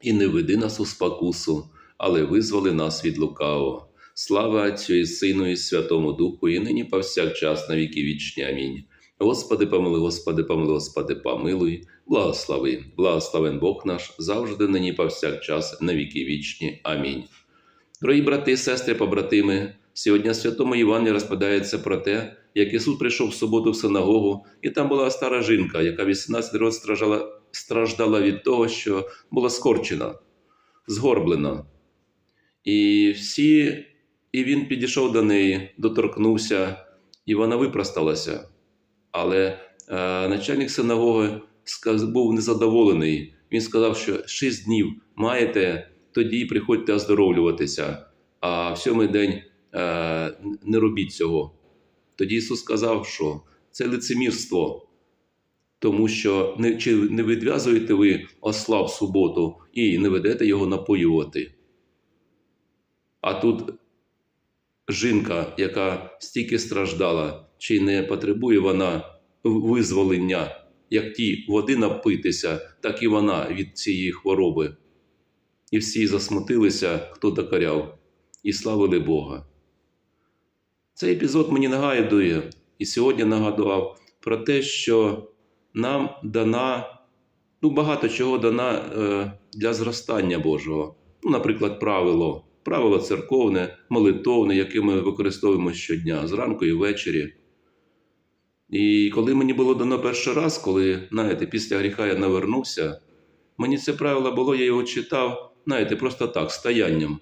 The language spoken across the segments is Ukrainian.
І не веди нас у спокусу, але визволи нас від лукавого. Слава Отцю і Сину, і Святому Духу, і нині повсякчас на віки вічні. Амінь. Господи, помилуй, Господи, помилуй, Господи, помилуй, благослови, благословен Бог наш, завжди нині повсякчас на віки вічні. Амінь. Дорогі брати, сестри, побратими, сьогодні Святому Івані розповідається про те, як Ісус прийшов в суботу в синагогу, і там була стара жінка, яка 18 років страждала, страждала від того, що була скорчена, згорблена. І всі, і він підійшов до неї, доторкнувся, і вона випросталася. Але е, начальник синагоги був незадоволений. Він сказав, що шість днів маєте, тоді приходьте оздоровлюватися, а в сьомий день е, не робіть цього. Тоді Ісус сказав, що це лицемірство, тому що не, чи не відв'язуєте ви осла в суботу і не ведете його напоювати. А тут жінка, яка стільки страждала, чи не потребує вона визволення, як ті води напитися, так і вона від цієї хвороби. І всі засмутилися, хто докоряв, і славили Бога. Цей епізод мені нагадує і сьогодні нагадував про те, що нам дана, ну багато чого дана е, для зростання Божого. Ну, наприклад, правило, правило церковне, молитовне, яке ми використовуємо щодня, зранку і ввечері. І коли мені було дано перший раз, коли, знаєте, після гріха я навернувся, мені це правило було, я його читав, знаєте, просто так, стоянням.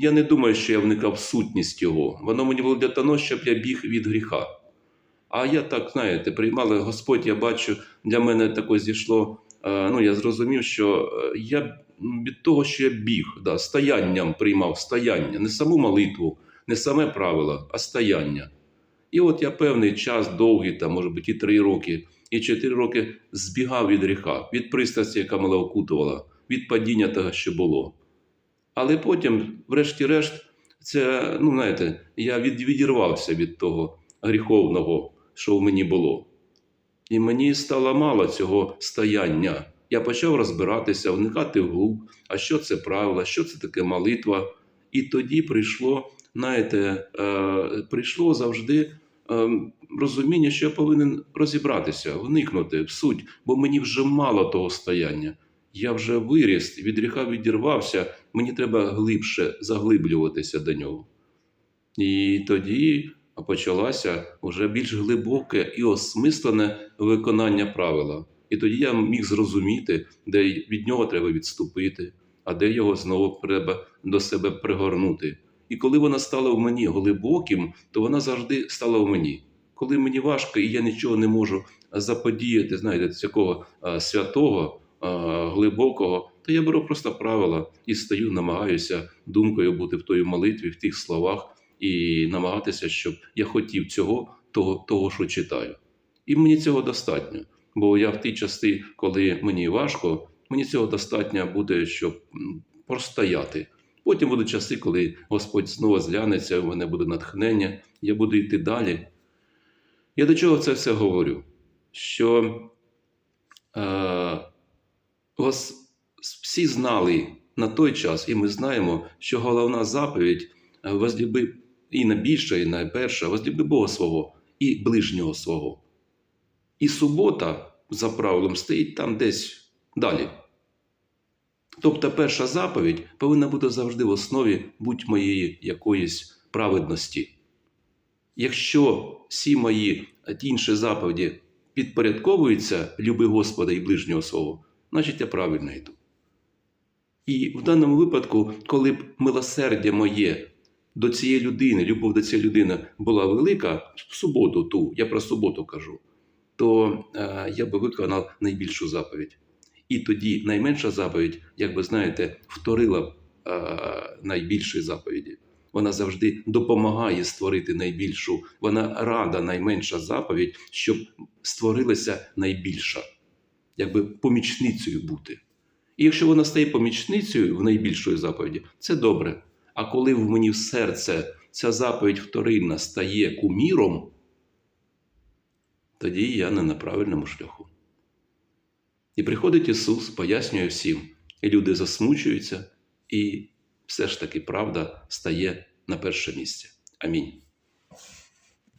Я не думаю, що я вникав в сутність його. Воно мені було для того, щоб я біг від гріха. А я так, знаєте, приймали Господь, я бачу, для мене таке зійшло. е, Ну, я зрозумів, що е, я від того, що я біг, да, стоянням приймав стояння, не саму молитву, не саме правило, а стояння. І от я певний час, довгий, там, може бути, і три роки, і чотири роки збігав від гріха, від пристрасті, яка мене окутувала, від падіння того, що було. Але потім, врешті-решт, це, ну, знаєте, я від, відірвався від того гріховного, що в мені було. І мені стало мало цього стояння. Я почав розбиратися, вникати вглуб, а що це правило, що це таке молитва. І тоді прийшло, знаєте, е, прийшло завжди е, розуміння, що я повинен розібратися, вникнути в суть, бо мені вже мало того стояння. Я вже виріс, від гріха відірвався, мені треба глибше заглиблюватися до нього. І тоді почалося вже більш глибоке і осмислене виконання правила. І тоді я міг зрозуміти, де від нього треба відступити, а де його знову треба до себе пригорнути. І коли вона стала в мені глибоким, то вона завжди стала в мені. Коли мені важко і я нічого не можу заподіяти, знаєте, цього святого, глибокого, то я беру просто правила і стою, намагаюся думкою бути в тої молитві, в тих словах і намагатися, щоб я хотів цього, того, того, що читаю. І мені цього достатньо. Бо я в ті часи, коли мені важко, мені цього достатньо буде, щоб простояти. Потім будуть часи, коли Господь знову зглянеться, у мене буде натхнення, я буду йти далі. Я до чого це все говорю? Що е, вас всі знали на той час, і ми знаємо, що головна заповідь е, возлюби і найбільша, і найперша, возлюби Бога свого і ближнього свого. І субота, за правилом, стоїть там десь далі. Тобто перша заповідь повинна бути завжди в основі будь моєї якоїсь праведності. Якщо всі мої інші заповіді підпорядковуються люби Господа і ближнього свого, значить я правильно йду. І в даному випадку, коли б милосердя моє до цієї людини, любов до цієї людини була велика, в суботу ту, я про суботу кажу, то е, я би виконав найбільшу заповідь. І тоді найменша заповідь, як ви знаєте, вторила е, найбільшої заповіді. Вона завжди допомагає створити найбільшу. Вона рада найменша заповідь, щоб створилася найбільша, якби помічницею бути. І якщо вона стає помічницею в найбільшої заповіді, це добре. А коли в мені в серце ця заповідь вторинна стає куміром, тоді я не на правильному шляху. І приходить Ісус, пояснює всім, і люди засмучуються, і все ж таки правда стає на перше місце. Амінь.